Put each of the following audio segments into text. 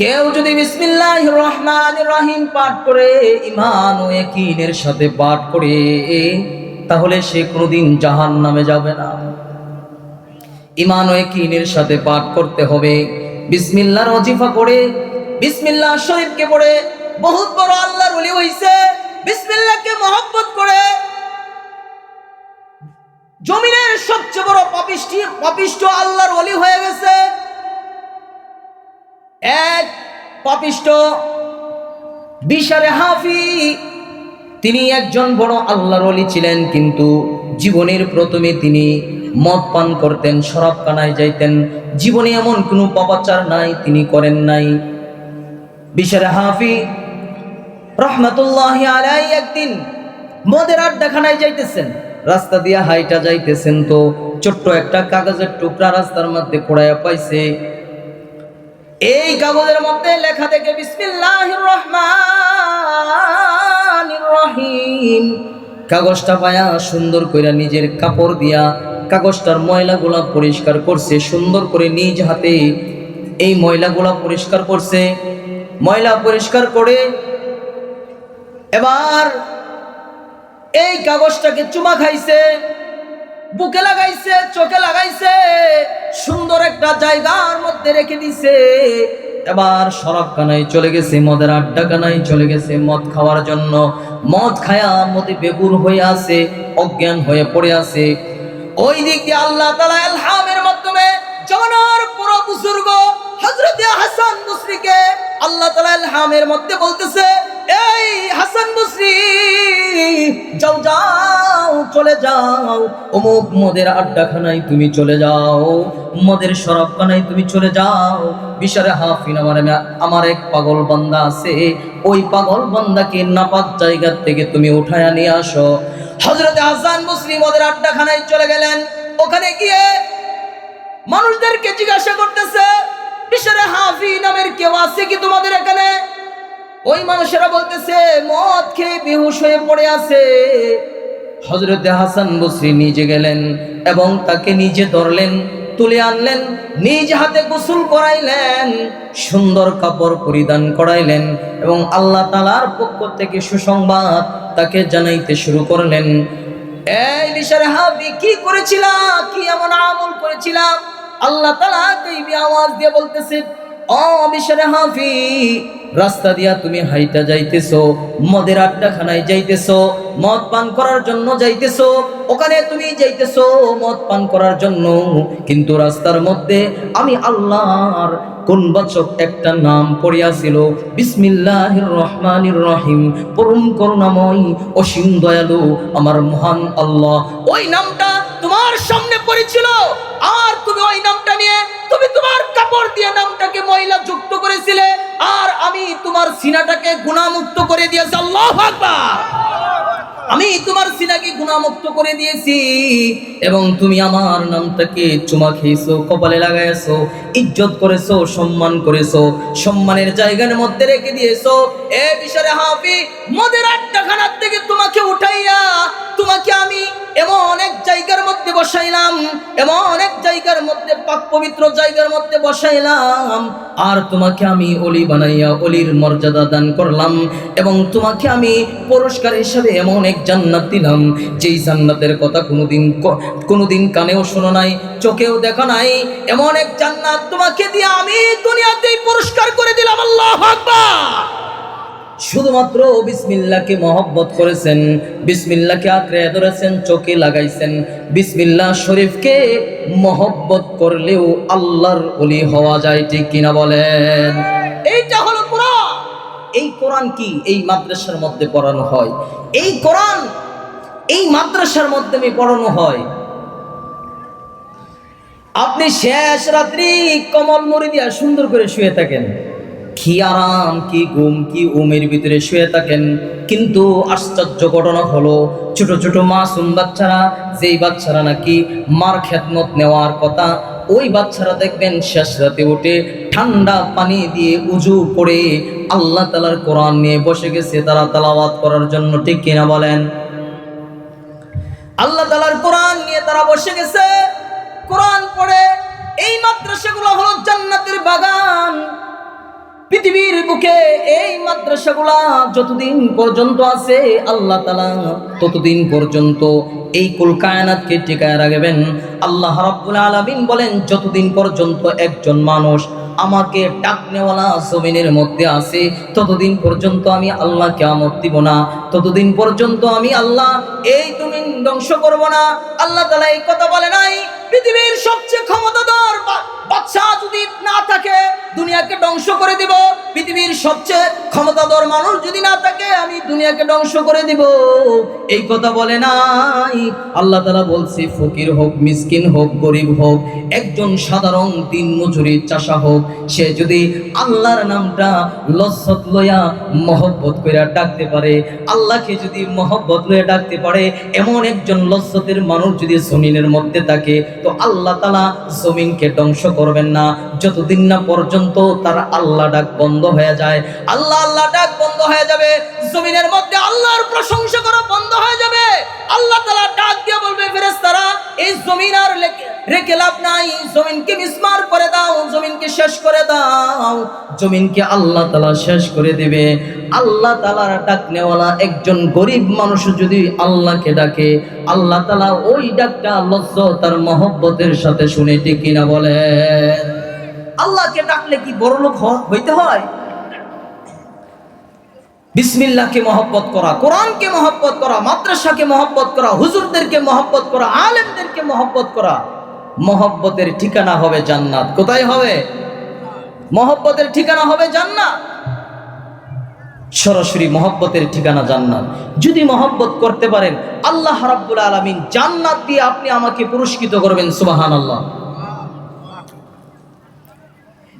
কেউ যদি বিসমিল্লাহ রহমান রহিম পাঠ করে ইমান ও একিনের সাথে পাঠ করে, তাহলে সে কোনোদিন জাহান নামে যাবে না। ইমান ও একিনের সাথে পাঠ করতে হবে। বিসমিল্লাহর অজিফা পড়ে, বিসমিল্লাহ শরীফকে পড়ে, বহুত বড় আল্লাহর ওলি হইছে, বিসমিল্লাহকে মহব্বত করে, জমিনের সবচেয়ে বড় পাপিষ্টি, পাপিষ্ট আল্লাহর অলি হয়ে গেছে। এক পাপিষ্ট বিশারে হাফি। তিনি একজন বড় আল্লাহর অলি ছিলেন, কিন্তু জীবনের প্রথমে তিনি মদ পান করতেন, শরাব কানায় যাইতেন। জীবনে এমন কোনো পাপাচার নাই, তিনি করেন নাই। বিশারে হাফি রহমতুল্লাহ আলাই একদিন মদের আড্ডাখানায় যাইতেছেন। রাস্তা দিয়ে হাইটা যাইতেছেন তো, ছোট্ট একটা কাগজের টুকরা রাস্তার মধ্যে পড়াইয়া পাইছে। এই কাগজের মধ্যে লেখা থেকে বিসমিল্লাহির রহমানির রহিম। কাগজটা পায়া সুন্দর করে নিজের কাপড় দিয়া কাগজটার ময়লাগুলা পরিষ্কার করছে, সুন্দর করে নিজ হাতে। এই ময়লাগুলা পরিষ্কার করছে, ময়লা পরিষ্কার করে এবার এই কাগজটাকে চুমা খাইছে। বুকে লাগাইছে, চোখে লাগাইছে, সুন্দর একটা জায়গার মধ্যে রেখে দিছে। এবার সরব কানাই চলে গেছে, মদের আড্ডা কানাই চলে গেছে মদ খাওয়ার জন্য। মদ খায়া মদে বেগুর হয়ে আছে, অজ্ঞান হয়ে পড়ে আছে। ওই দিক দিয়ে আল্লাহ তালা এলহামের মাধ্যমে জমানার পুরো বুজুর্গ হজরত হাসান মুসরিকে আল্লাহ তালা এলহামের মধ্যে বলতেছে এই হাসান মুসরি যাও যাও, চলে যাও। অমুক মদের আড্ডাখানায় তুমি চলে যাও, মদের শরাবখানায় তুমি চলে যাও। বিশারে হাফিন আমার আমার এক পাগল বান্দা আছে। ওই পাগল বান্দাকে নাপাক জায়গা থেকে তুমি উঠায় নিয়ে আসো। হজরতে হাসান মুসলিম ওদের আড্ডাখানায় চলে গেলেন। ওখানে গিয়ে মানুষদেরকে জিজ্ঞাসা করতেছে বিশারে হাফি নামের কেউ আছে কি তোমাদের এখানে? ওই মানুষেরা বলতেছে, মদ খেয়ে বেহুশ হয়ে পড়ে আছে। হজরতে হাসান বসরি নিজে গেলেন এবং তাকে নিজে ধরলেন, তুলে আনলেন, নিজ হাতে গোসল করাইলেন, সুন্দর কাপড় পরিধান করাইলেন এবং আল্লাহ তালার পক্ষ থেকে সুসংবাদ তাকে জানাইতে শুরু করলেন। হাবি, কি করেছিলাম কি এমন আমল করেছিলাম আল্লাহ তালা আওয়াজ দিয়ে বলতেছে ও হাফি, রাস্তা দিয়া তুমি হাইটা মদের মদ পান করার জন্য ওখানে তুমি মদ পান করার জন্য। কিন্তু রাস্তার মধ্যে আমি আল্লাহর কোন বাচক একটা নাম পড়িয়াছিল, বিসমিল্লাহির রহমানির রহিম, পরম করুণাময় অসীম দয়ালু আমার মহান আল্লাহ। ওই নামটা তোমার সামনে পড়েছিল, আর তুমি ওই নামটা নিয়ে কাপড় দিয়ে নামটাকে ময়লা যুক্ত করেছিলে, আর আমি তোমার সিনাটাকে গুণামুক্ত করে দিয়েছি। আল্লাহ আমি তোমার সিনাকে গুণামুক্ত করে দিয়েছি, এবং তুমি আমার নামটাকে চুমা খেয়েছো, কপালে লাগাইছো, ইজ্জত করেছ, সম্মান করেছ, সম্মানের জায়গার মধ্যে রেখে দিয়েছ। এ বিষয়ে হাফি, মদের আড্ডাখানার থেকে তোমাকে উঠাইয়া তোমাকে আমি এমন এক জায়গার মধ্যে বসাইলাম, এমন এক জায়গার মধ্যে, পাক পবিত্র জায়গার মধ্যে বসাইলাম। আর তোমাকে আমি অলি বানাইয়া অলির মর্যাদা দান করলাম এবং তোমাকে আমি পুরস্কার হিসাবে এমন এক জান্নাত দিলাম, যেই জান্নাতের কথা কোনোদিন কোনোদিন কানেও শোনো নাই, চোখেও দেখা নাই। এমন এক জান্নাত তোমাকে দিয়ে আমি দুনিয়াতেই পুরস্কার করে দিলাম, আল্লাহ আকবার। শুধুমাত্র বিসমিল্লাকে মহব্বত করেছেন বিসমিল্লাকে আঁকড়ে ধরেছেন, চোখে লাগাইছেন বিসমিল্লা শরীফকে মহব্বত করলেও আল্লাহর অলি হওয়া যায় ঠিক কিনা বলেন? এইটা হলো কোরআন। এই কোরআন কি? এই মাদ্রাসার মধ্যে পড়ানো হয়। এই কোরআন, এই মাদ্রাসার মাধ্যমে পড়ানো হয়। আপনি শেষ রাত্রি কমল মুড়ি দিয়া সুন্দর করে শুয়ে থাকেন। কি আরাম, কি ঘুম, কি উমের ভিতরে শুয়ে থাকেন। কিন্তু আশ্চর্য ঘটনা হলো, ছোট ছোট মাসুম বাচ্চারা, যেই বাচ্চারা নাকি মার খেদমত নেওয়ার কথা, ওই বাচ্চারা দেখবেন শেষ রাতে উঠে ঠান্ডা পানি দিয়ে উজু করে আল্লাহ তালার কোরআন নিয়ে বসে গেছে, তারা তালাওয়াত করার জন্য, ঠিক কিনা বলেন? আল্লাহ তালার কোরআন নিয়ে তারা বসে গেছে। কোরআন পড়ে, এই মাদ্রাসাগুলো হলো জান্নাতের বাগান। বুকে এই মাদ্রাসাগুলা যতদিন পর্যন্ত আছে, আল্লাহ তালা ততদিন পর্যন্ত এই কুল কায়নাতকে টিকায় রাখবেন। আল্লাহ রাব্বুল আলামিন বলেন, যতদিন পর্যন্ত একজন মানুষ আমাকে ডাকনেওয়ালা জমিনের মধ্যে আছে, ততদিন পর্যন্ত আমি আল্লাহ কেমত দিব না। ততদিন পর্যন্ত আমি আল্লাহ এই তুমি ধ্বংস করব না। আল্লাহ তালা এই কথা বলে নাই। পৃথিবীর সবচেয়ে ক্ষমতাধর বা- বাদশা যদি না থাকে, দুনিয়াকে ধ্বংস করে দিব। পৃথিবীর সবচেয়ে ক্ষমতাধর মানুষ যদি না থাকে, আমি দুনিয়াকে ধ্বংস করে দিব। এই কথা বলে নাই। আল্লাহ তালা বলছে, ফকির হোক, মিসকিন হোক, গরিব হোক, একজন সাধারণ দিন মজুরির চাষা হোক, সে যদি আল্লাহর নামটা লজ্জত লইয়া মহব্বত কইরা ডাকতে পারে, আল্লাহকে যদি মহব্বত লইয়া ডাকতে পারে, এমন একজন লজ্জতের মানুষ যদি জমিনের মধ্যে থাকে তো আল্লাহ তালা জমিনকে ধ্বংস করবেন না। যতদিন না পর্যন্ত তার আল্লাহ ডাক বন্ধ হয়ে যায়। আল্লাহ আল্লাহ ডাক বন্ধ হয়ে যাবে। জমিনের মধ্যে আল্লাহর প্রশংসা করা বন্ধ হয়ে যাবে। আল্লাহ তালা ডাক দিয়ে বলবে ফেরেস্তারা এই জমিন আর রেখে লাভ নাই। জমিনকে মিসমার করে দাও, জমিনকে শেষ করে দাও। জমিনকে আল্লাহ তালা শেষ করে দেবে। আল্লাহ তালার ডাক নেওয়ালা একজন গরিব মানুষ যদি আল্লাহকে ডাকে, আল্লাহ তালা ওই ডাকটা লজ্জ, তার মহব্বতের সাথে শুনে ঠিক কিনা বলে আল্লাহকে ডাকলে কি বড় লোক হইতে হয়? বিসমিল্লাহকে মহব্বত করা, কোরআনকে মহব্বত করা, মাদ্রাসাকে মহব্বত করা, হুজুরদেরকে মহব্বত করা, আলেমদেরকে মহব্বত করা, মহব্বতের ঠিকানা হবে জান্নাত। কোথায় হবে? মহব্বতের ঠিকানা হবে জান্নাত। সরাসরি মহব্বতের ঠিকানা জান্নাত। যদি মহব্বত করতে পারেন, আল্লাহ রাব্বুল আলামিন জান্নাত দিয়ে আপনি আমাকে পুরস্কৃত করবেন, সুবহানাল্লাহ।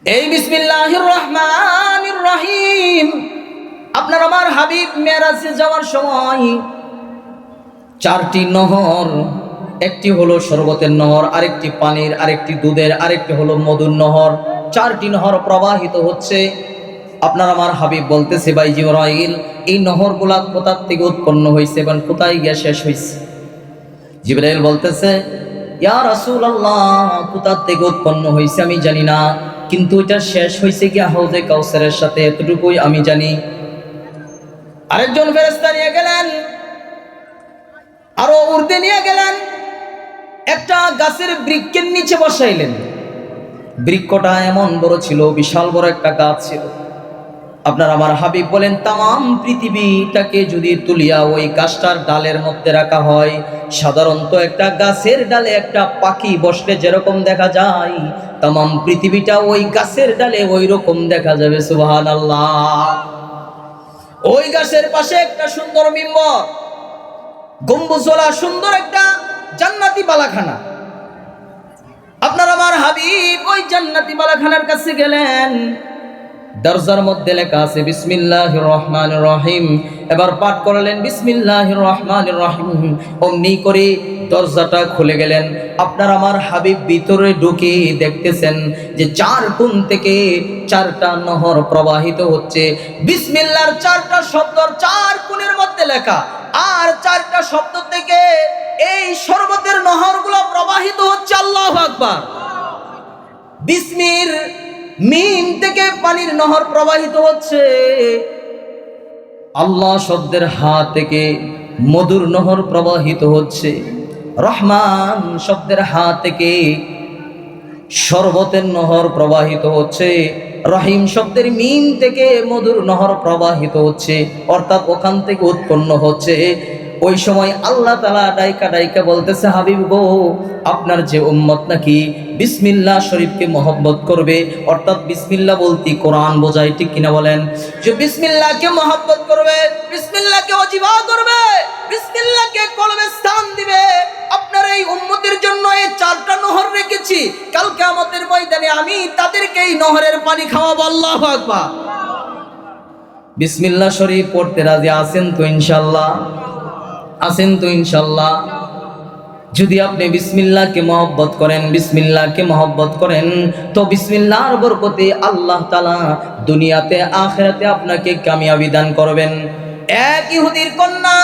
এই বিসমিল্লাহির রহমানির রহিম। আপনার আমার হাবিব মেরাজে যাওয়ার সময় চারটি নহর, একটি হলো শরবতের নহর, আরেকটি পানির, আরেকটি দুধের, আরেকটি হলো মধুর নহর। চারটি নহর প্রবাহিত হচ্ছে আপনার আমার হাবিব বলতেছে, ভাই জিবরাইল, এই নহরগুলা কোথার থেকে উৎপন্ন হয়েছে এবং কোথায় গিয়ে শেষ হয়েছে জিবরাইল বলতেছে, ইয়া রাসূল আল্লাহ কোথার থেকে উৎপন্ন হয়েছে আমি জানি না, কিন্তু এটা শেষ হয়েছে কি হাউজে কাউসারের সাথে এতটুকুই আমি জানি। আরেকজন ফেরেস্তা নিয়ে গেলেন, আরও উর্দে নিয়ে গেলেন, একটা গাছের বৃক্ষের নিচে বসাইলেন। বৃক্ষটা এমন বড় ছিল, বিশাল বড় একটা গাছ ছিল। আপনার আমার হাবিব বলেন তাম পৃথিবীটাকে যদি তুলিয়া ওই গাছটার ডালের মধ্যে রাখা হয়, সাধারণত একটা গাছের ডালে একটা পাখি বসলে যেরকম দেখা যায় তাম পৃথিবীটা ওই গাছের ডালে ওই রকম দেখা যাবে সুবাহান আল্লাহ ওই গাছের পাশে একটা সুন্দর মিম্বর গম্বুজলা সুন্দর একটা জান্নাতি বালাখানা। আপনার আমার হাবিব ওই জান্নাতি বালাখানার কাছে গেলেন দরজার মধ্যে লেখা আছে বিসমিল্লাহ রহমান রহিম। এবার পাঠ করলেন বিসমিল্লাহ রহমান রহিম। অমনি করে দরজাটা খুলে গেলেন। আপনার আমার হাবিব ভিতরে ঢুকে দেখতেছেন যে চার কোণ থেকে চারটা নহর প্রবাহিত হচ্ছে। বিসমিল্লার চারটা শব্দ চার কোণের মধ্যে লেখা, আর চারটা শব্দ থেকে এই শরবতের নহরগুলো প্রবাহিত হচ্ছে আল্লাহ আকবার। বিসমির মিম থেকে পানির নহর প্রবাহিত হচ্ছে। আল্লাহ শব্দের হাত থেকে মধুর নহর প্রবাহিত হচ্ছে। রহমান শব্দের হাত থেকে শরবতের নহর প্রবাহিত হচ্ছে। রহিম শব্দের মিম থেকে মধুর নহর প্রবাহিত হচ্ছে। অর্থাৎ ওখান থেকে উৎপন্ন হচ্ছে। ওই সময় আল্লাহ তালা ডাইকা ডাইকা বলতেছে হাবিব গো আপনার যে উম্মত নাকি বিসমিল্লাহ শরীফকে মহব্বত করবে, অর্থাৎ বিসমিল্লা বলতে কোরআন বোঝায়, ঠিক কিনা বলেন? যে বিসমিল্লাহকে মহব্বত করবে, বিসমিল্লাহকে অজিবা করবে, বিসমিল্লাহকে কলমে স্থান দিবে। আপনার এই উম্মতের জন্য এই চারটা নহর রেখেছি। কালকে আমাদের ময়দানে আমি তাদেরকে এই নহরের পানি খাওয়াবো, আল্লাহ আকবার। বিসমিল্লাহ শরীফ পড়তে রাজি আছেন তো ইনশাল্লাহ আছেন তো ইনশাল্লাহ যদি আপনি বিসমিল্লাহকে মহব্বত করেন, বিসমিল্লাহকে মহব্বত করেন, তো বিসমিল্লাহর বরকতে আল্লাহ তালা দুনিয়াতে, আখেরাতে আপনাকে কামিয়াবি দান করবেন। এক ইহুদির কন্যা,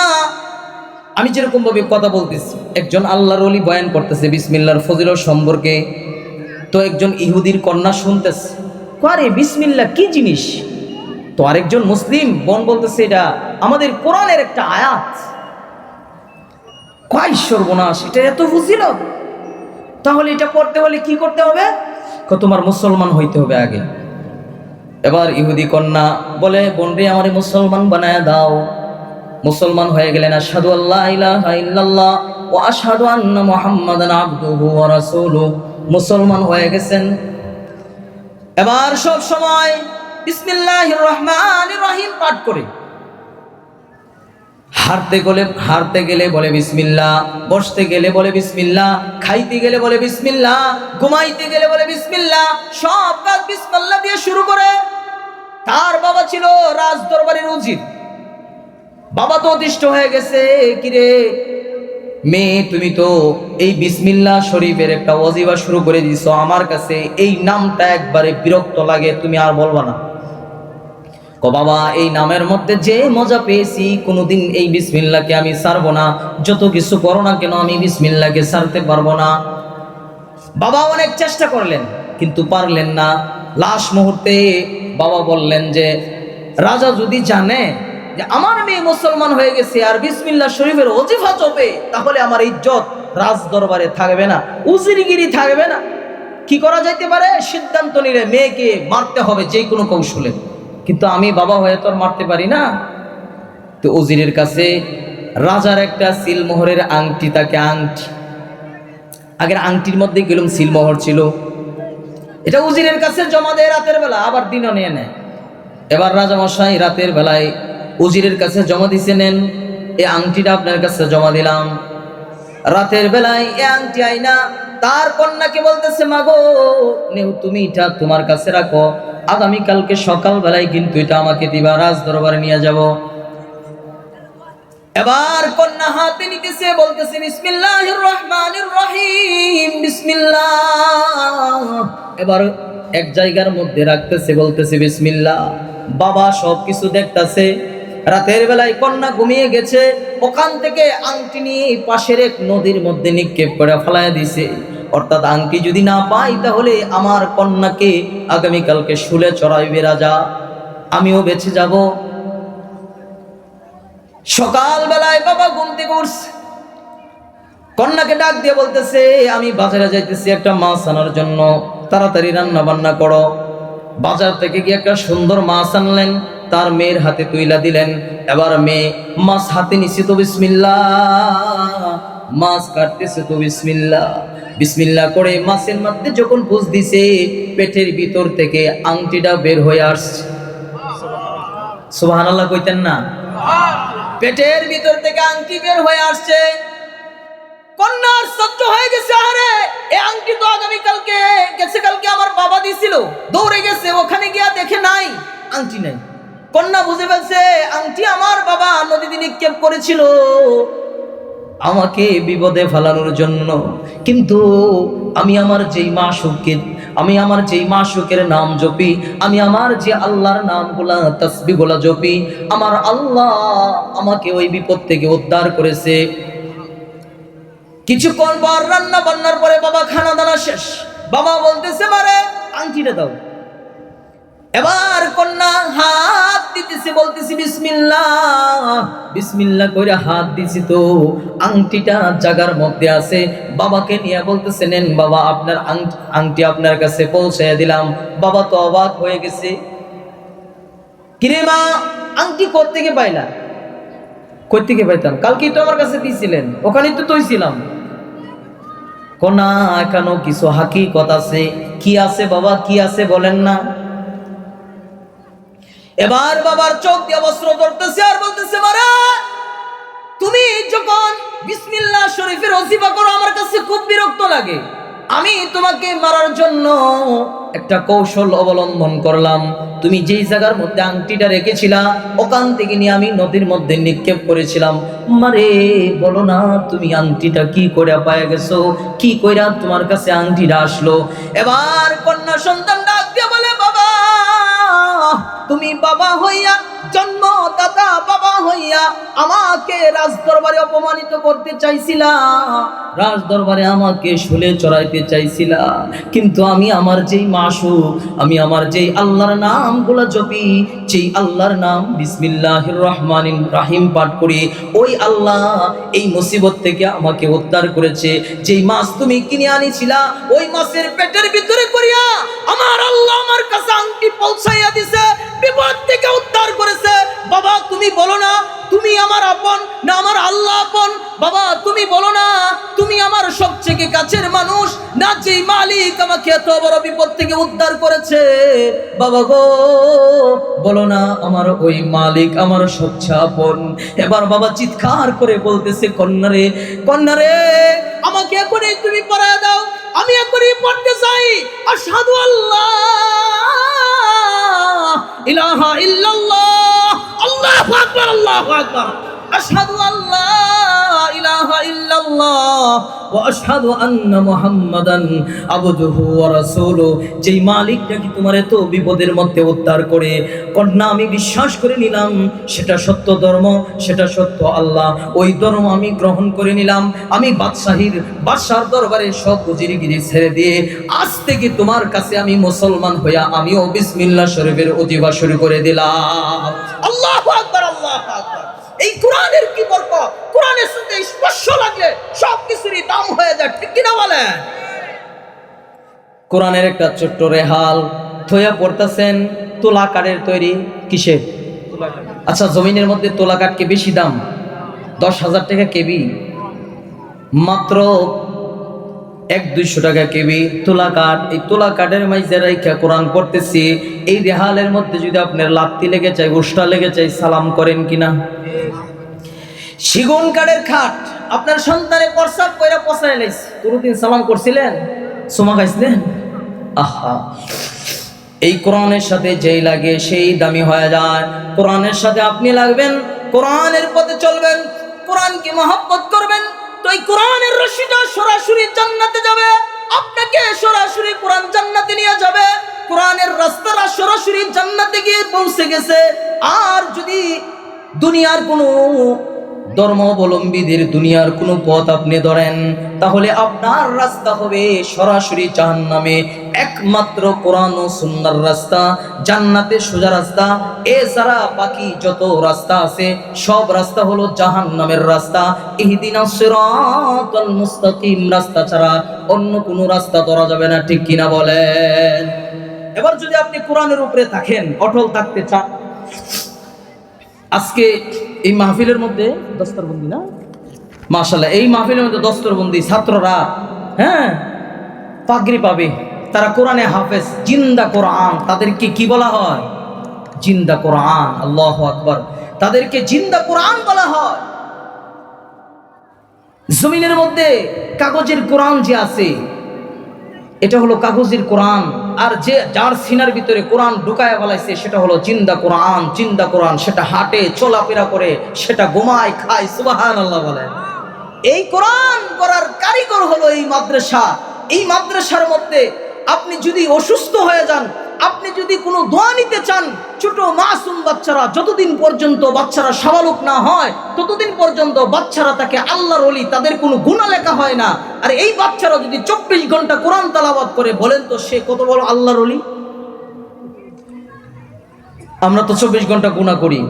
আমি যেরকম ভাবে কথা বলতেছি, একজন আল্লাহর অলি বয়ান করতেছে বিসমিল্লাহর ফজিলত সম্পর্কে, তো একজন ইহুদির কন্যা শুনতেছে আরে বিসমিল্লাহ কি জিনিস? তো আরেকজন মুসলিম বোন বলতেছে এটা আমাদের কোরআনের একটা আয়াত। কয় সর্বনাশ, এটা এত বুঝিল তাহলে এটা পড়তে হলে কি করতে হবে? তোমার মুসলমান হইতে হবে আগে। এবার ইহুদি কন্যা বলে, বোনরে, আমারে মুসলমান বানায় দাও। মুসলমান হয়ে গেলেন, আশহাদু আল্লাহ ইলাহা ইল্লাল্লাহ ও আশহাদু আন্না মুহাম্মাদান আবদুহু ওয়া রাসূলুহু। মুসলমান হয়ে গেছেন। এবার সব সময় বিসমিল্লাহির রহমানির রহিম পাঠ করে। হারতে গেলে হারতে গেলে বলে বিসমিল্লা বসতে গেলে বলে বিসমিল্লা খাইতে গেলে বলে বিসমিল্লা ঘুমাইতে গেলে বলে বিসমিল্লা সব কাজ বিসমিল্লা দিয়ে শুরু করে। তার বাবা ছিল রাজ দরবারের উজির। বাবা তো অতিষ্ঠ হয়ে গেছে কিরে মেয়ে, তুমি তো এই বিসমিল্লা শরীফের একটা ওয়াজিবা শুরু করে দিছো আমার কাছে এই নামটা একবারে বিরক্ত লাগে, তুমি আর বলবা না। ও বাবা, এই নামের মধ্যে যে মজা পেয়েছি, কোনোদিন এই বিসমিল্লাকে আমি সারবো না। যত কিছু করো না কেন, আমি বিসমিল্লাকে সারতে পারব না। বাবা অনেক চেষ্টা করলেন, কিন্তু পারলেন না। লাশ মুহূর্তে বাবা বললেন যে, রাজা যদি জানে যে আমার মেয়ে মুসলমান হয়ে গেছে আর বিসমিল্লা শরীফের অজিফা চপে তাহলে আমার ইজ্জত রাজ দরবারে থাকবে না, উজিরগিরি থাকবে না। কি করা যাইতে পারে? সিদ্ধান্ত নিলে মেয়েকে মারতে হবে যে কোনো কৌশলে। কিন্তু আমি বাবা হয়ে তো আর মারতে পারি না। তো উজিরের কাছে রাজার একটা সিলমোহরের আংটি, তাকে আংটি। আগের আংটির মধ্যে গেলুম সিলমোহর ছিল? এটা উজিরের কাছে জমা দেয় রাতের বেলা, আবার দিনও নিয়ে নেয়। এবার রাজামশাই রাতের বেলায় উজিরের কাছে জমা দিছে, নেন, এই আংটিটা আপনার কাছে জমা দিলাম। রাতের বেলায় এ আংটি আইনা তার কন্যাকে বলতেছে, মাগো, নেও তুমি এটা তোমার কাছে রাখো। আগামীকালকে সকাল বেলায় কিন্তু এটা আমাকে দিবা রাজ দরবারে নিয়ে যাব। এবার কন্যা হাতে নিতেছে, বলতেছে, বিসমিল্লাহির রহমানির রহিম, বিসমিল্লাহ। এবার এক জায়গার মধ্যে রাখতেছে, বলতেছে, বিসমিল্লাহ। বাবা সব কিছু দেখতাছে। রাতের বেলায় কন্যা ঘুমিয়ে গেছে, ওখান থেকে আংটি নিয়ে পাশের এক নদীর মধ্যে নিক্ষেপ করে ফেলায় দিছে। অর্থাৎ আংটি যদি না পাই তাহলে আমার কন্যাকে আগামীকালকে শুলে চড়াইবে রাজা। আমিও বেঁচে যাব। সকাল বেলায় বাবা ঘুম থেকে কন্যাকে ডাক দিয়ে বলতেছে, আমি বাজারে যাইতেছি একটা মাছ আনার জন্য। তাড়াতাড়ি রান্না বান্না করো। বাজার থেকে গিয়ে একটা সুন্দর মাছ আনলেন। তার মেয়ের হাতে তুইলা দিলেন। এবার মেয়ে, মাছ হাতে নিছে তো বিসমিল্লা মাছ কাটতেছে তো বিসমিল্লা বিসমিল্লা করে মাছের মধ্যে যখন বুঝ দিছে, পেটের ভিতর থেকে আংটিটা বের হয়ে আসছে। সুবহান আল্লাহ কইতেন না? পেটের ভিতর থেকে আংটি বের হয়ে আসছে। কন্যার সহ্য হয়ে গেছে আরে এই আংটি তো আগামী কালকে গেছে কালকে আমার বাবা দিছিল। দৌড়ে গেছে, ওখানে গিয়া দেখে নাই, আংটি নাই। কন্যা বুঝে ফেলছে, আংটি আমার বাবা নদীতে নিক্ষেপ করেছিল। আমাকে বিপদে ফেলানোর জন্য। কিন্তু আমি আমার যেই মাসুককে, আমি আমার যেই মাসুকের নাম জপি, আমি আমার যে আল্লাহর নামগুলা তসবিগুলা জপি, আমার আল্লাহ আমাকে ওই বিপদ থেকে উদ্ধার করেছে। কিছুক্ষণ পর রান্না বান্নার পরে বাবা খানা দানা শেষ। বাবা বলতেছে, মারে, আংটিটা দাও। এবার কন্যা হাত দিতেছে, বলতেছি, বিসমিল্লাহ। বিসমিল্লাহ করে হাত দিছি তো, আংটিটা জাগার মধ্যে আছে। বাবাকে নিয়ে বলতেছে, নেন বাবা, আপনার আংটি আপনার কাছে পৌঁছে দিলাম। বাবা তো অবাক হয়ে গেছে। কিরে মা, আংটি কোত্থেকে পাইলা? কোত্থেকে পাইতাম? কালকেই তো আমার কাছে দিয়েছিলেন ওখানেই তো তুই ছিলাম কোনা এখানো কিছু হাকিকত আছে। কি আছে বাবা, কি আছে বলেন না। এবার বাবার চোখ দিয়ে বস্ত্র ধরতেছে আর বলতেছে, মারা, তুমি যখন বিসমিল্লাহ শরীফের অজিফা করো, আমার কাছে খুব বিরক্ত লাগে। আমি তোমাকে মারার জন্য একটা কৌশল অবলম্বন করলাম। তুমি যেই জায়গার মধ্যে আংটিটা রেখেছিলা, ওখান থেকে নিয়ে আমি নদীর মধ্যে নিক্ষেপ করেছিলাম। মারে, বলো না, তুমি আংটিটা কি করে পায়ে গেছো? কি কইরা তোমার কাছে আংটিটা আসলো? এবার কন্যা সন্তান তুমি বাবা হইয়া জন্মদাতা বাবা হইয়া আমাকে রাজ দরবারে অপমানিত করতে চাইছিলা। রাজ দরবারে আমাকে শুলে চড়াইতে চাইছিলা। কিন্তু আমি আমার যেই মাসু আমি আমার যেই আল্লাহর নামগুলো জপি, যেই আল্লাহর নাম বিসমিল্লাহির রহমান রাহিম পাঠ করি, ওই আল্লাহ এই মুসিবত থেকে আমাকে উদ্ধার করেছে। যেই মাছ তুমি কিনে আনিছিলা, ওই মাছের পেটের ভিতরে করিয়া আমার আল্লাহ আমার কাছে আংটি পৌঁছাইয়া দিছে, বিপদ থেকে উদ্ধার করেছে। বাবা তুমি বলো না তুমি আমার আপন না আমার আল্লাহ আপন। বাবা, তুমি বলো না, তুমি আমার সবচেয়ে কাছের মানুষ। না যেই মালিক আমাকে এত বড় বিপদ থেকে উদ্ধার করেছে। বাবা গো, বলো না, আমার ওই মালিক আমার সবচেয়ে আপন। এবার বাবা চিৎকার করে বলতেছে, কন্যারে কন্যারে, আমাকে এখনই তুমি পড়ায় দাও। আমি এখনই পড়তে চাই। আর সাধু আল্লাহ, ইলাহা ইল্লাল্লাহ, আল্লাহু আল্লাহু আকবার। আশহাদু আল্লাহ ইলাহা ইল্লাল্লাহ। আশহাদু আন্না মুহাম্মাদান আবদুহু ওয়া রাসূলুহু যেই মালিক নাকি তোমার এত বিপদের মধ্যে উদ্ধার করে? কন্যা, আমি বিশ্বাস করে নিলাম, সেটা সত্য ধর্ম, সেটা সত্য আল্লাহ। ওই ধর্ম আমি গ্রহণ করে নিলাম। আমি বাদশাহীর বাদশার দরবারে সব উজিরিগিরি ছেড়ে দিয়ে আজ থেকে তোমার কাছে আমি মুসলমান হইয়া আমিও বিসমিল্লাহ শরীফের অজিবা শুরু করে দিলাম। আল্লাহু আকবার আল্লাহু আকবার। এই কোরআনের কি বরকত? কোরআনের সাথে স্পর্শ লাগলে সব কিছুরই দাম হয়ে যায়, ঠিক কিনা বলেন? কোরআনের একটা ছোট্ট রেহাল থইয়া পড়তেছেন তোলা কাঠের তৈরি কিসের? আচ্ছা জমিনের মধ্যে তোলা কাঠকে বেশি দাম? দশ হাজার টাকা কেবি। মাত্র এক দুইশো টাকা কেবি তোলা কাঠ। এই তোলা কাঠের মাইজে রাইখা কোরআন পড়তেছি। এই রেহালের মধ্যে যদি আপনার লাত্তি লেগে যায়, উষ্টা লেগে যায়, সালাম করেন কিনা? শিগুন কাঠের খাট। আপনার সন্তানে প্রসাব কইরা পচাই লাইছে। কোনদিন সালাম করছিলেন? সোমা খাইছিলেন? আহা। এই কোরআনের সাথে যেই লাগে সেই দামি হয়ে যায়। কোরআনের সাথে আপনি লাগবেন, কোরআনের পথে চলবেন, কোরআনকে মহব্বত করবেন। তো এই কোরআনের রশিটা সরাসরি জান্নাতে যাবে। আপনাকে সরাসরি কোরআন জান্নাতে নিয়ে যাবে। কোরআনের রাস্তাটা সরাসরি জান্নাতে গিয়ে পৌঁছে গেছে। আর যদি দুনিয়ার কোনো ধর্মাবলম্বীদের দুনিয়ার কোনো পথ আপনি ধরেন, তাহলে আপনার রাস্তা হবে সরাসরি জাহান্নামে। একমাত্র কোরআন ও সুন্নার রাস্তা জান্নাতে সোজা রাস্তা। এছাড়া বাকি যত রাস্তা আছে, সব রাস্তা হলো জাহান্নামের রাস্তা। ইহদিনা মুস্তাকিম, রাস্তা ছাড়া অন্য কোনো রাস্তা ধরা যাবে না, ঠিক কিনা বলেন? এবার যদি আপনি কোরআনের উপরে থাকেন, অটল থাকতে চান আজকে এই মাহফিলের মধ্যে দস্তরবন্দি না? মাশাল্লাহ এই মাহফিলের মধ্যে দস্তরবন্দি ছাত্ররা হ্যাঁ পাগড়ি পাবে। তারা কোরআনে হাফেজ, জিন্দা কোরআন। তাদেরকে কি বলা হয়? জিন্দা কোরআন, আল্লাহ আকবার। তাদেরকে জিন্দা কোরআন বলা হয়। জমিনের মধ্যে কাগজের কোরআন যে আছে এটা হলো কাগজের কোরআন। আর যে, যার সিনার ভিতরে কোরআন ঢুকায় বলাইছে সেটা হলো জিন্দা কোরআন জিন্দা কোরআন। সেটা হাঁটে, চলাফেরা করে, সেটা গোমায় খায় সুবাহান আল্লাহ বলে। এই কোরআন করার কারিগর হলো এই মাদ্রাসা। এই মাদ্রাসার মধ্যে আপনি যদি অসুস্থ হয়ে যান আপনি যদি কোনো দোয়া নিতে চান, ছোট মাসুম বাচ্চারা যতদিন পর্যন্ত বাচ্চারা সাবালক না হয়, ততদিন পর্যন্ত বাচ্চারা তাকে আল্লাহর অলি তাদের কোনো গুণা লেখা হয় না। আর এই বাচ্চারা যদি চব্বিশ ঘণ্টা কোরআন তালাবাদ করে, বলেন তো সে কত বড় আল্লাহর অলি আমরা তো চব্বিশ ঘণ্টা গুণা করি।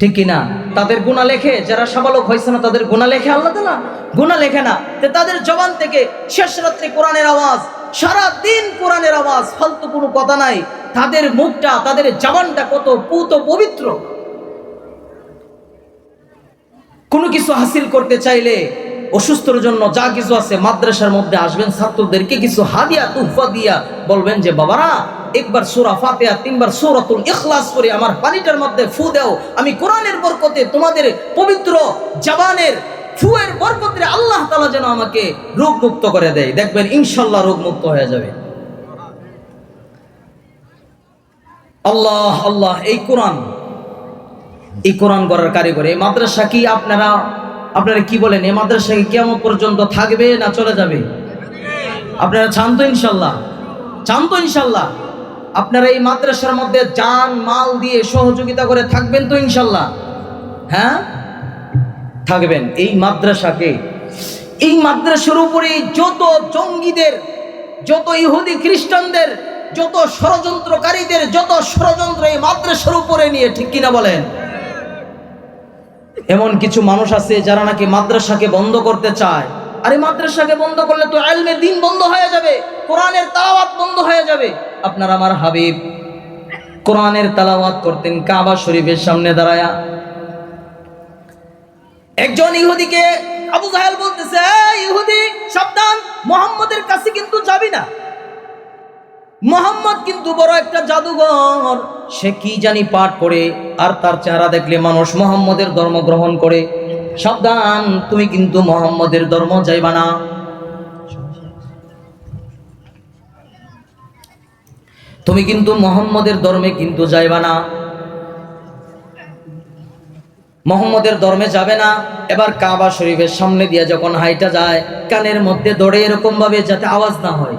ঠিক না তাদের গুণা লেখে, যারা সাবালক হয়েছে না, তাদের গুণা লেখে আল্লাহ তালা গুণা লেখে না। তাদের জবান থেকে শেষ রাত্রে কোরআনের আওয়াজ সারা দিন কোরআনের আওয়াজ, ফালতু কোনো কথা নাই। তাদের মুখটা, তাদের জবানটা কত পুত পবিত্র। কোনো কিছু হাসিল করতে চাইলে অসুস্থর জন্য যা কিছু আছে মাদ্রাসার মধ্যে আসবেন, ছাত্রদেরকে কিছু হাদিয়া, তুফা দিয়া বলবেন যে, বাবারা, একবার সুরা ফাতেহা, তিনবার সূরাতুল ইখলাস করে আমার পানিটার মধ্যে ফু দাও। আমি কোরআনের বরকতে তোমাদের পবিত্র জবানের ফুয়ের বরকতে আল্লাহ তালা যেন আমাকে রোগ মুক্ত করে দেয়। দেখবেন ইনশাল্লাহ রোগ মুক্ত হয়ে যাবে। আল্লাহ আল্লাহ, এই কোরআন এই কোরআন করার কারিগর। এই মাদ্রাসা কি আপনারা আপনারা কি বলেন? এই মাদ্রাসা কি কেমন পর্যন্ত থাকবে না চলে যাবে? আপনারা চান তো ইনশাল্লাহ চান তো ইনশাল্লাহ আপনারা এই মাদ্রাসার মধ্যে যান মাল দিয়ে সহযোগিতা করে থাকবেন তো ইনশাল্লাহ হ্যাঁ? থাকবেন এই মাদ্রাসাকে। এই মাদ্রাসার উপরে যত জঙ্গিদের, যত ইহুদি খ্রিস্টানদের, যত ষড়যন্ত্রকারীদের, যত ষড়যন্ত্র এই মাদ্রাসার উপরে নিয়ে ঠিক কিনা বলেন? এমন কিছু মানুষ আছে যারা নাকি মাদ্রাসাকে বন্ধ করতে চায়। আরে মাদ্রাসাকে বন্ধ করলে তো আলমে দিন বন্ধ হয়ে যাবে, কোরআনের তালাওয়াত বন্ধ হয়ে যাবে। আপনার আমার হাবিব, কোরআনের তালাওয়াত করতেন কাবা শরীফের সামনে দাঁড়ায়া একজন ইহুদিকে আবু জাহেল বলতেছে ইহুদি, সাবধান, মোহাম্মদের কাছে কিন্তু যাবি না। মোহাম্মদ কিন্তু বড় একটা জাদুঘর, সে কি জানি পাঠ করে, আর তার চেহারা দেখলে মানুষ মোহাম্মদের ধর্ম গ্রহণ করে। সাবধান, তুমি কিন্তু মোহাম্মদের ধর্ম যাইবা না। তুমি কিন্তু মোহাম্মদের ধর্মে কিন্তু যাইবা না। মোহাম্মদের ধর্মে যাবে না। এবার কাবা শরীফের সামনে দিয়ে যখন হাইটা যায়, কানের মধ্যে দৌড়ে এরকম ভাবে যাতে আওয়াজ না হয়,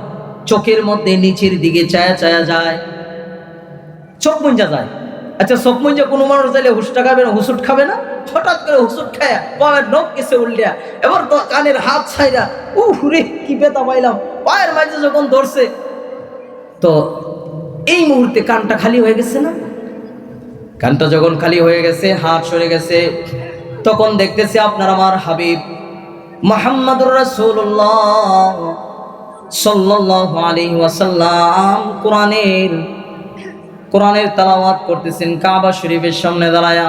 চোখের মধ্যে নিচের দিকে চায়া চায়া যায়। চোখ মুঞ্জা যায়। আচ্ছা চোখ মুঞ্জা কোনো মানুষ চাইলে হুসটা খাবে না হুসুট খাবে না? হঠাৎ করে হুসুট খায়া পায়ের নখ কেসে উল্টিয়া, এবার কানের হাত ছাইরা, উহ রে, কি বেতা পাইলাম। পায়ের মাঝে যখন ধরছে, তো এই মুহূর্তে কানটা খালি হয়ে গেছে না? কানটা যখন খালি হয়ে গেছে, হাত সরে গেছে, তখন দেখতেছি আপনার আমার হাবিব মোহাম্মদুর রাসূলুল্লাহ সাল্লাল্লাহু আলাইহি ওয়াসাল্লাম কোরআনের কোরআনের তেলাওয়াত করতেছেন কাবা শরীফের সামনে দাঁড়ায়া।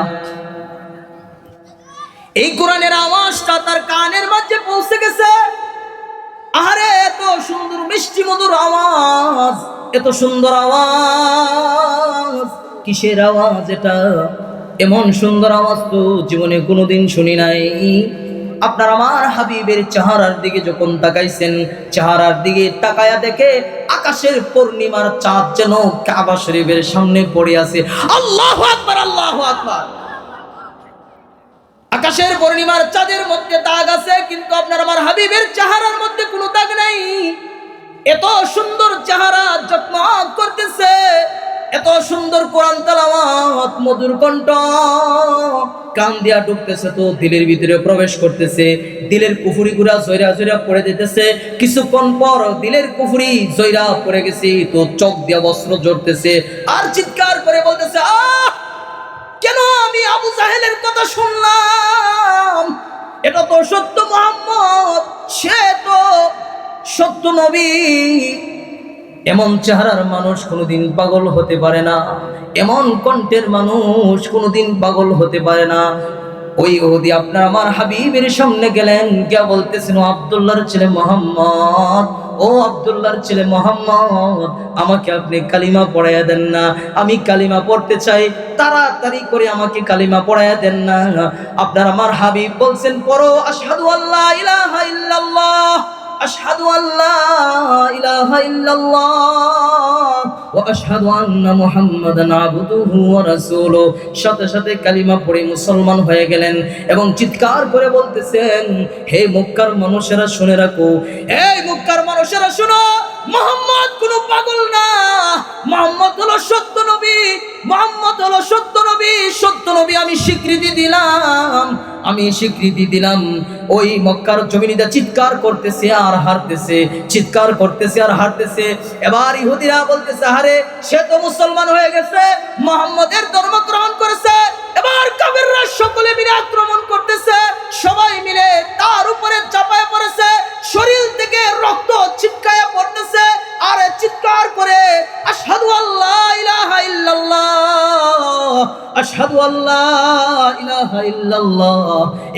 এই কোরআনের আওয়াজটা তার কানের মাঝে পৌঁছে গেছে। আরে এত সুন্দর মিষ্টি মধুর আওয়াজ, এত সুন্দর আওয়াজ। কিসের আওয়াজ এটা? এমন সুন্দর আওয়াজ তো জীবনে কোনোদিন শুনি নাই। আপনার আমার হাবিবের চেহারার দিকে যখন তাকাইছেন, চেহারার দিকে তাকায়া দেখে আকাশের পূর্ণিমার চাঁদ যেন কাবা শরীফের সামনে পড়ে আছে। আল্লাহ আকবার আল্লাহ আকবার। আকাশের পূর্ণিমার চাঁদের মধ্যে দাগ আছে, কিন্তু আপনার আমার হাবিবের চেহারার মধ্যে কোনো দাগ নাই। এত সুন্দর চেহারা জগমগ করতেছে। এত সুন্দর কোরআন তেলাওয়াত, মধুর কণ্ঠ। কান দিয়া ঢুকতেছে তো, দিলের ভিতরে প্রবেশ করতেছে। দিলের কুফুরি গুড়া জয়রা জয়রা পড়ে দিতেছে কিছুক্ষণ পর দিলের কুফুরি জয়রা পড়ে গেছে, তো চোখ দিয়া বস্ত্র জড়তেছে আর চিৎকার করে বলতেছে, আহ! কেন আমি আবু জাহেলের কথা শুনলাম? এটা তো সত্য মোহাম্মদ, সে তো সত্য নবী। এমন চেহারার মানুষ কোনোদিন পাগল হতে পারে না। এমন কণ্ঠের মানুষ কোনোদিন পাগল হতে পারে না। ওই ওদি আপনার আমার হাবিবের সামনে গেলেন কে বলতেছেন, ও আবদুল্লাহর ছেলে মোহাম্মদ, ও আবদুল্লাহর ছেলে মোহাম্মদ, আমাকে আপনি কালিমা পড়াইয়া দেন না। আমি কালিমা পড়তে চাই, তাড়াতাড়ি করে আমাকে কালিমা পড়াইয়া দেন না। আপনার আমার হাবিব বলছেন, পড়ো, আশহাদু আল্লাহ ইলাহা ইল্লাল্লাহ। আশহাদু আল্লাহ لا إله إلا الله وأشهد أن محمدا عبده ورسوله সাথে সাথে কালিমা পড়ে মুসলমান হয়ে গেলেন এবং চিৎকার করে বলতেছেন, হে মক্কার মানুষেরা শুনে রাখো, এই মক্কার মানুষেরা শুনো মোহাম্মদ কোনো পাগল না। মোহাম্মদ হলো সত্য নবী। মোহাম্মদ হলো সত্য নবী। সত্য নবী আমি স্বীকৃতি দিলাম। আমি স্বীকৃতি দিলাম। ওই মক্কার জমিনিটা চিৎকার করতেছে আর হারতেছে, চিৎকার করতেছে আর হারতেছে। এবার ইহুদিরা বলতেছে হারে সে তো মুসলমান হয়ে গেছে। মোহাম্মদের ধর্ম ইল্লাল্লাহ।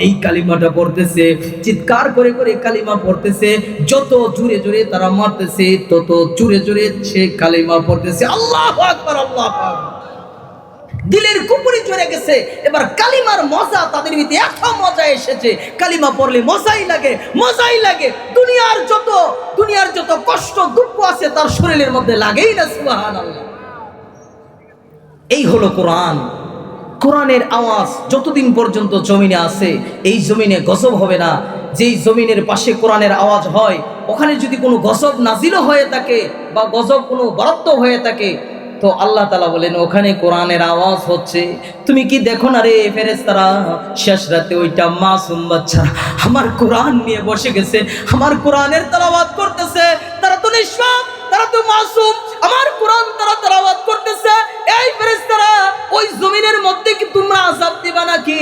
এই কালিমাটা পড়তেছে, চিৎকার করে করে কালিমা পড়তেছে, যত জোরে জোরে তারা মারতেছে, তত জোরে জোরে সে কালিমা পড়তেছে। আল্লাহু আকবার, আল্লাহু দিলের কুপুরি চড়ে গেছে, এবার কালিমার মজা তাদের ভিতরে এত মজা এসেছে। কালিমা পড়লে মজাই লাগে মজাই লাগে। দুনিয়ার যত দুনিয়ার যত কষ্ট, দুঃখ আছে তার শরীরের মধ্যে লাগেই না, সুবহানাল্লাহ। এই হলো কোরআন। কোরআনের আওয়াজ যতদিন পর্যন্ত জমিনে আছে, এই জমিনে গজব হবে না। যেই জমিনের পাশে কোরআনের আওয়াজ হয়, ওখানে যদি কোনো গজব নাজিলও হয়ে থাকে বা গজব কোনো বরাদ্দ হয়ে থাকে, তো আল্লাহ তালা বলেন, ওখানে কোরআনের আওয়াজ হচ্ছে। তুমি কি দেখো না রে ফেরেস্তারা শেষ রাতে ওইটা মাসুম বাচ্চা আমার কোরআন নিয়ে বসে গেছে, আমার কোরআনের তালাবাদ করতেছে, তারা তো নিষ্পাপ। তারা তো মাসুম। আমার কোরআন তারা তালাবাদ করতেছে। এই ফেরেস্তারা ওই জমিনের মধ্যে কি তোমরা আজাব দিবা নাকি?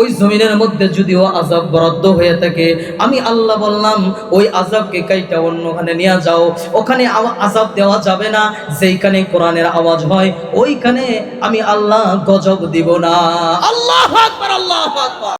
ওই জমিনের মধ্যে যদিও আজাব বরাদ্দ হয়ে থাকে, আমি আল্লাহ বললাম, ওই আজাবকে কাইটা অন্যখানে নিয়ে যাও। ওখানে আজাব দেওয়া যাবে না, যেইখানে কোরআনের আওয়াজ হয়, ওইখানে আমি আল্লাহ গজব দিব না। আল্লাহ আকবার আল্লাহ আকবার।